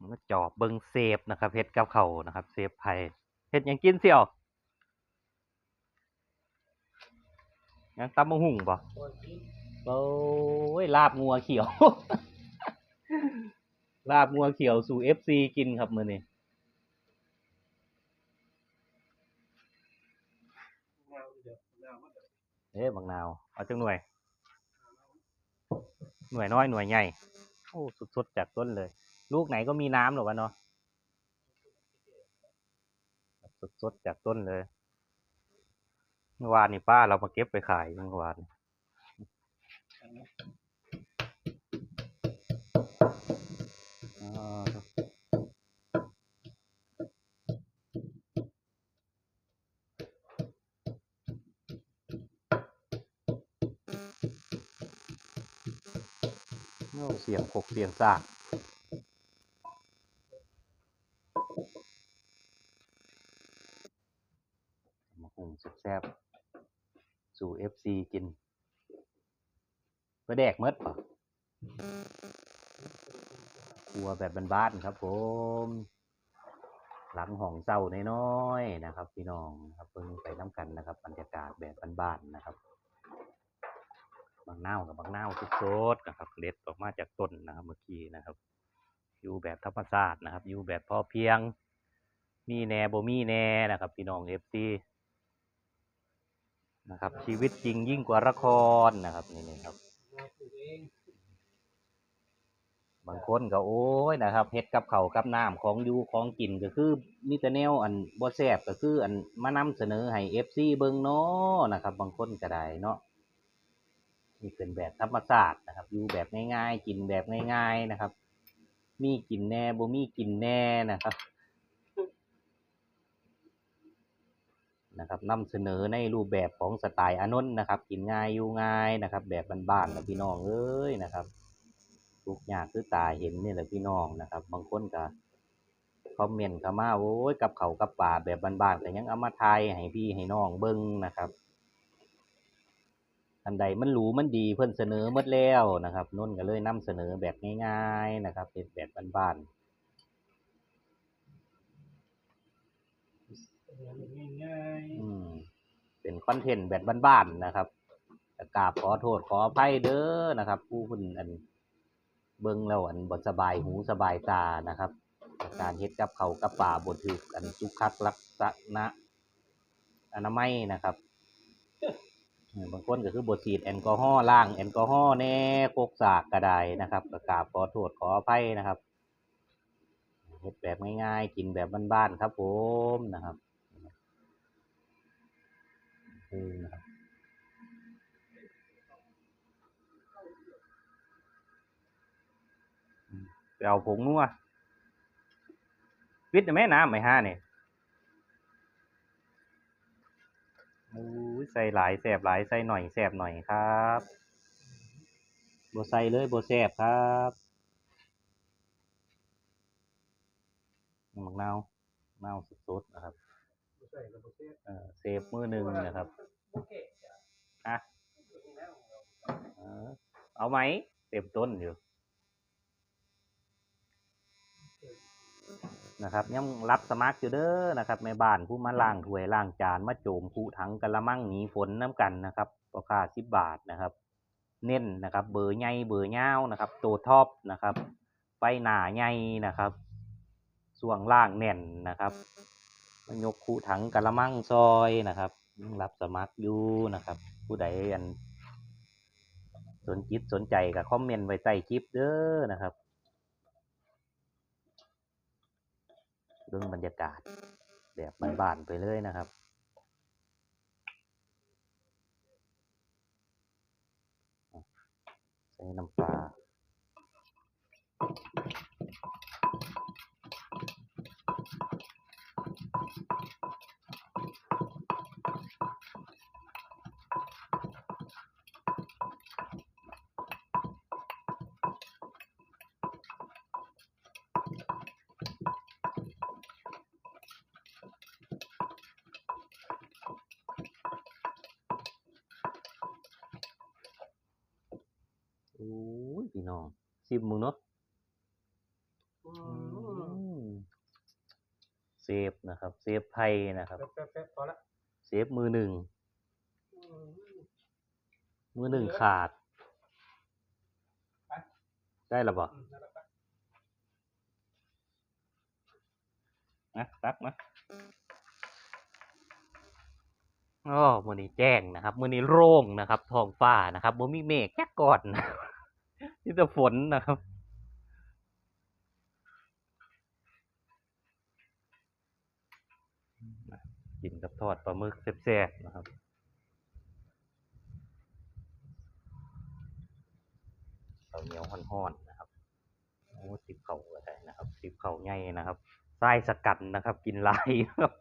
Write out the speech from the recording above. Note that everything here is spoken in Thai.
มาจอบเบิงเซฟนะครับเฮ็ดกับเขานะครับ เซฟไผ่เฮ็ดยังกินเสี่ยวยังตำมะหุ่งบ่โอ้ยลาบงัวเขียว ลาบงัวเขียวสู่ FC กินครับมื้อนี้เอ๊ะบักนาว เอาจังหน่วย หน่วยน้อยหน่วยใหญ่ โอ้ สุดๆจากต้นเลย ลูกไหนก็มีน้ำหรอวะเนาะสดๆจากต้นเลยเมื่อวานนี่ป้าเรามาเก็บไปขายเมื่อวานเสียงขกเสียงซากมาหุง แซ่บๆ สู่เอฟซีกินก็แดกเมดปะครัวแบบบ้านๆครับผม หลังห้องเศร้าน้อยๆนะครับ พี่น้องครับเพิ่งไปน้ำกันนะครับบรรยากาศแบบบ้านๆนะครับบางเน่ากับบางเน่าวสดๆนะครับเล็ดออกมาจากต้นนะครับ เมื่อกี้นะครับอยู่แบบธรรมชาตินะครับอยู่แบบพอเพียง มีแหน่บ่มีแหน่นะครับ พี่น้องเอฟซี นะครับ ชีวิตจริงยิ่งกว่าละครนะครับนี่นี่ครับ บางคนก็โอ้ยนะครับเฮ็ดกับเขาวกับน้ำของอยูของกินก็คือมีแต่แนวอันบ่แซ่บก็คืออันมานำเสนอให้ FC เบิ่งเนาะนะครับ บางคนก็ได้เนาะนี่เป็นแบบธรรมชาตินะครับอยู่แบบง่ายๆ กินแบบง่าย ๆนะครับ มีกินแน่บ่มีกินแน่นะครับ นะครับนำเสนอในรูปแบบของสไตล์อานนท์นะครับ กินง่ายอยู่ง่ายนะครับ แบบบ้านๆนะพี่น้องเอ้ยนะครับทุกอย่างคือตาเห็นนี่แหละพี่น้องนะครับ บางคนก็คอมเมนต์เข้ามาโอ้ยกับเขากับป่าแบบบ้านๆแต่ยังเอามาทายให้พี่ให้น้องเบิ่งนะครับอันใดมันหรูมันดีเพิ่นเสนอหมดแล้วนะครับนุ่นก็เลยนำเสนอแบบง่ายๆนะครับ เป็นแบบบ้านๆ อนเทนต์แบบบ้านๆนะครับกราบขอโทษขออภัยเด้อนะครับ ผู้คนอันเบิ่งแล้วอันบ่สบายหูสบายตานะครับ การเฮ็ดกับเขากับป่าบ่ถูกอันจุกคักลักษณะอนามัยนะครับบางคนก็คือบ่ฉีดแอลกอฮอล์ล้างแอลกอฮอล์แน่โคกสากก็ได้นะครับก็กราบขอโทษขออภัยนะครับเฮ็ดแบบง่ายๆ กินแบบบ้านๆครับผมนะครับ คือนะครับอืม ไปเอาผงนัววิทย์แม่น้ำไหมฮะเนี่ยใส่หลายแสบหลายใส่หน่อยแสบหน่อยครับโบใส่เลยโบแสบครับมะนาวมะนาวสดๆนะครับๆใส่กับ เซสเออเซฟมือหนึ่งนะครับโอเคอะเออเอาไหมเต็มต้นอยู่ นะครับยังรับสมัครอยู่เด้อนะครับแม่บ้านผู้มาล้างถ้วยล้างจานมาโจมคูถังกะละมังหนีฝนน้ำกันนะครับราคาสิบบาทนะครับ เน้นนะครับ เบอร์ใหญ่เบอร์ยาวนะครับตัวท็อปนะครับไฟหนาใหญ่นะครับ ส่วงล่างแน่นนะครับมา ยกคู่ถังกะละมังซอยนะครับรับสมัครอยู่นะครับ ผู้ใดอัน สนจิตสนใจก็คอมเมนต์ไว้ใต้คลิปเด้อนะครับเรื่องบรรยากาศแบบบ้านๆไปเลยนะครับใส่น้ำปลา พี่น้องซิมมึงเนาะอืฟนะครับเซฟไพ่นะครับแป๊บแป๊บแป๊บพอละเซฟมือหนึ่งอืมมือหนึ่งขาดไปได้หรอบ่อืมนั่นแหละไปนะตักนะอ๋อมือนี้แจ้งนะครับ มือนี้โล่งนะครับท้องฟ้านะครับบ่มีเมฆแค่ก่อนนะครับ นี่จะฝนนะครับ กินกับทอดปลาหมึกแซ่บๆนะครับข้าวเหนียวห่อนๆนะครับโอ้ติบเข่าก็ได้นะครับติบเข่าใหญ่นะครับไส้สกัดนะครับ กินลายครับ